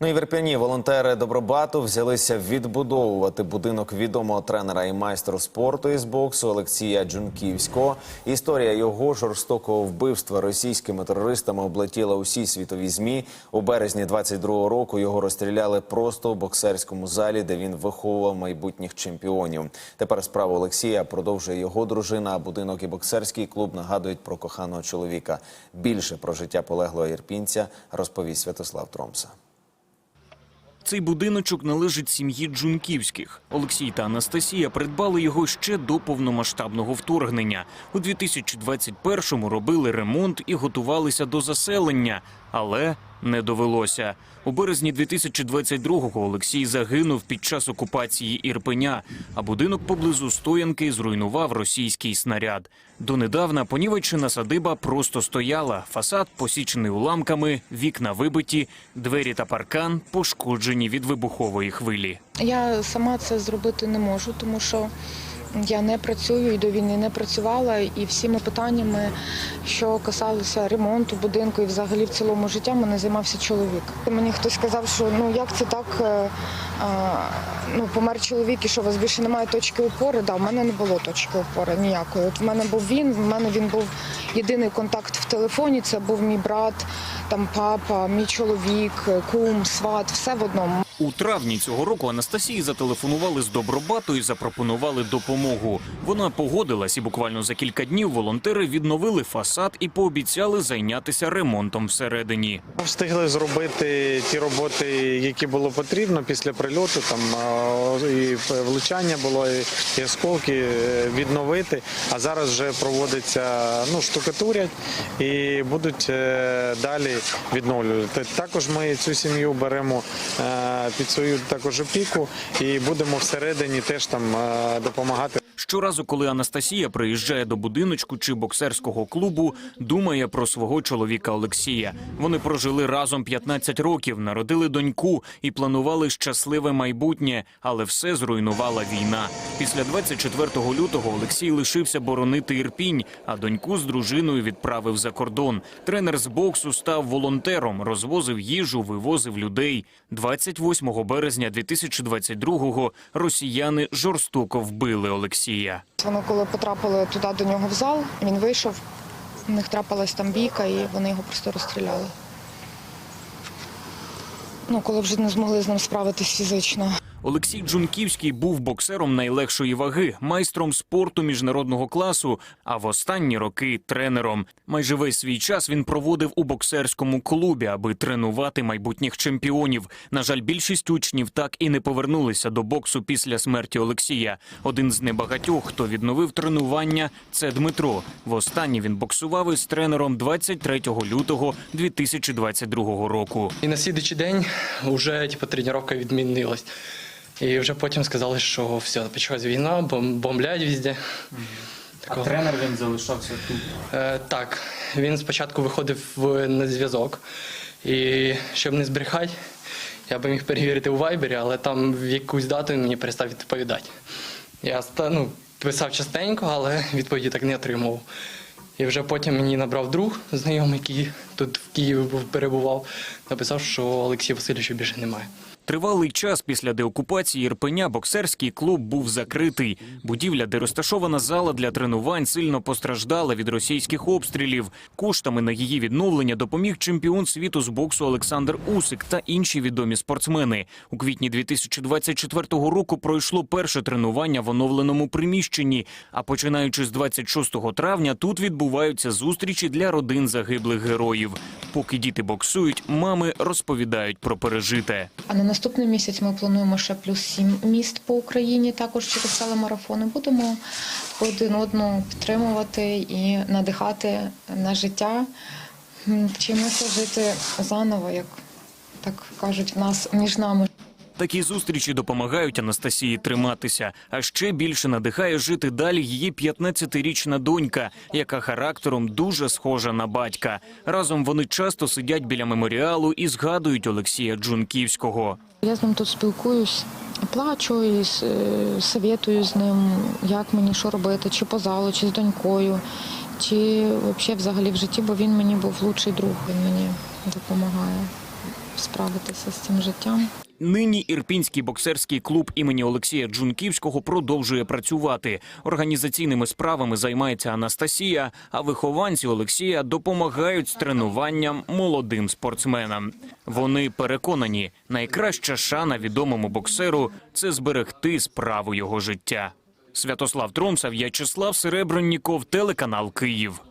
Ну і в Ірпені волонтери Добробату взялися відбудовувати будинок відомого тренера і майстру спорту із боксу Олексія Джунківського. Історія його жорстокого вбивства російськими терористами облетіла усі світові змі. У березні 22-го року його розстріляли просто у боксерському залі, де він виховував майбутніх чемпіонів. Тепер справу Олексія продовжує його дружина. А будинок і боксерський клуб нагадують про коханого чоловіка. Більше про життя полеглого ірпінця розповість Святослав Тромса. Цей будиночок належить сім'ї Джунківських. Олексій та Анастасія придбали його ще до повномасштабного вторгнення. У 2021-му робили ремонт і готувалися до заселення, але не довелося. У березні 2022-го Олексій загинув під час окупації Ірпеня, а будинок поблизу стоянки зруйнував російський снаряд. Донедавна понівечена садиба просто стояла. Фасад посічений уламками, вікна вибиті, двері та паркан пошкоджені від вибухової хвилі. Я сама це зробити не можу, тому що я не працюю і до війни не працювала. І всіми питаннями, що касалися ремонту будинку і взагалі в цілому життя, мене займався чоловік. Мені хтось сказав, що ну як це так, е, а, ну помер чоловік, і що у вас більше немає точки опори. Да, в мене не було точки опори ніякої. От в мене був він, в мене він був єдиний контакт в телефоні. Це був мій брат, там папа, мій чоловік, кум, сват, все в одному. У травні цього року Анастасії зателефонували з Добробату і запропонували допомогу. Вона погодилась, і буквально за кілька днів волонтери відновили фасад і пообіцяли зайнятися ремонтом всередині. Встигли зробити ті роботи, які було потрібно після прильоту. Там і влучання було, і, осколки е, відновити. А зараз вже проводиться ну, штукатурять і будуть е, далі відновлювати. Також ми цю сім'ю беремо е, під свою також опіку і будемо всередині теж там е, допомагати. Щоразу, коли Анастасія приїжджає до будиночку чи боксерського клубу, думає про свого чоловіка Олексія. Вони прожили разом 15 років, народили доньку і планували щасливе майбутнє, але все зруйнувала війна. Після 24 лютого Олексій лишився боронити Ірпінь, а доньку з дружиною відправив за кордон. Тренер з боксу став волонтером, розвозив їжу, вивозив людей. 28 березня 2022-го росіяни жорстоко вбили Олексія. Вони коли потрапили туди до нього в зал, він вийшов, у них трапилась там бійка, і вони його просто розстріляли. Ну, коли вже не змогли з ним справитись фізично. Олексій Джунківський був боксером найлегшої ваги, майстром спорту міжнародного класу, а в останні роки тренером. Майже весь свій час він проводив у боксерському клубі, аби тренувати майбутніх чемпіонів. На жаль, більшість учнів так і не повернулися до боксу після смерті Олексія. Один з небагатьох, хто відновив тренування, це Дмитро. Востаннє він боксував із тренером 23 лютого 2022 року. І на слідуючий день вже типу, тренування відмінилась. І вже потім сказали, що все, почалась війна, бом- бомблять везде. Такого. тренер він залишався тут. Е, так, він спочатку виходив в, на зв'язок. І щоб не збрехати, я би міг перевірити у вайбері, але там в якусь дату він мені перестав відповідати. Я ну, писав частенько, але відповіді так не отримував. І вже потім мені набрав друг знайомий, який тут в Києві був, перебував, написав, що Олексія Васильовича більше немає. Тривалий час після деокупації Ірпеня боксерський клуб був закритий. Будівля, де розташована зала для тренувань, сильно постраждала від російських обстрілів. Коштами на її відновлення допоміг чемпіон світу з боксу Олександр Усик та інші відомі спортсмени. У квітні 2024 року пройшло перше тренування в оновленому приміщенні. А починаючи з 26 травня, тут відбуваються зустрічі для родин загиблих героїв. Поки діти боксують, мами розповідають про пережите. А на наступний місяць ми плануємо ще плюс сім міст по Україні, також через телемарафони. Будемо один одного підтримувати і надихати на життя. М, Вчимося жити заново, як так кажуть в нас між нами. Такі зустрічі допомагають Анастасії триматися. А ще більше надихає жити далі її 15-річна донька, яка характером дуже схожа на батька. Разом вони часто сидять біля меморіалу і згадують Олексія Джунківського. Я з ним тут спілкуюсь, плачу і е, советую з ним, як мені що робити, чи по залу, чи з донькою, чи взагалі в житті, бо він мені був лучший друг, він мені допомагає. справитися з цим життям. Нині Ірпінський боксерський клуб імені Олексія Джунківського продовжує працювати. Організаційними справами займається Анастасія, а вихованці Олексія допомагають з тренуванням молодим спортсменам. Вони переконані, найкраща шана відомому боксеру це зберегти справу його життя. Святослав Тромсав, В'ячеслав Серебренніков, телеканал Київ.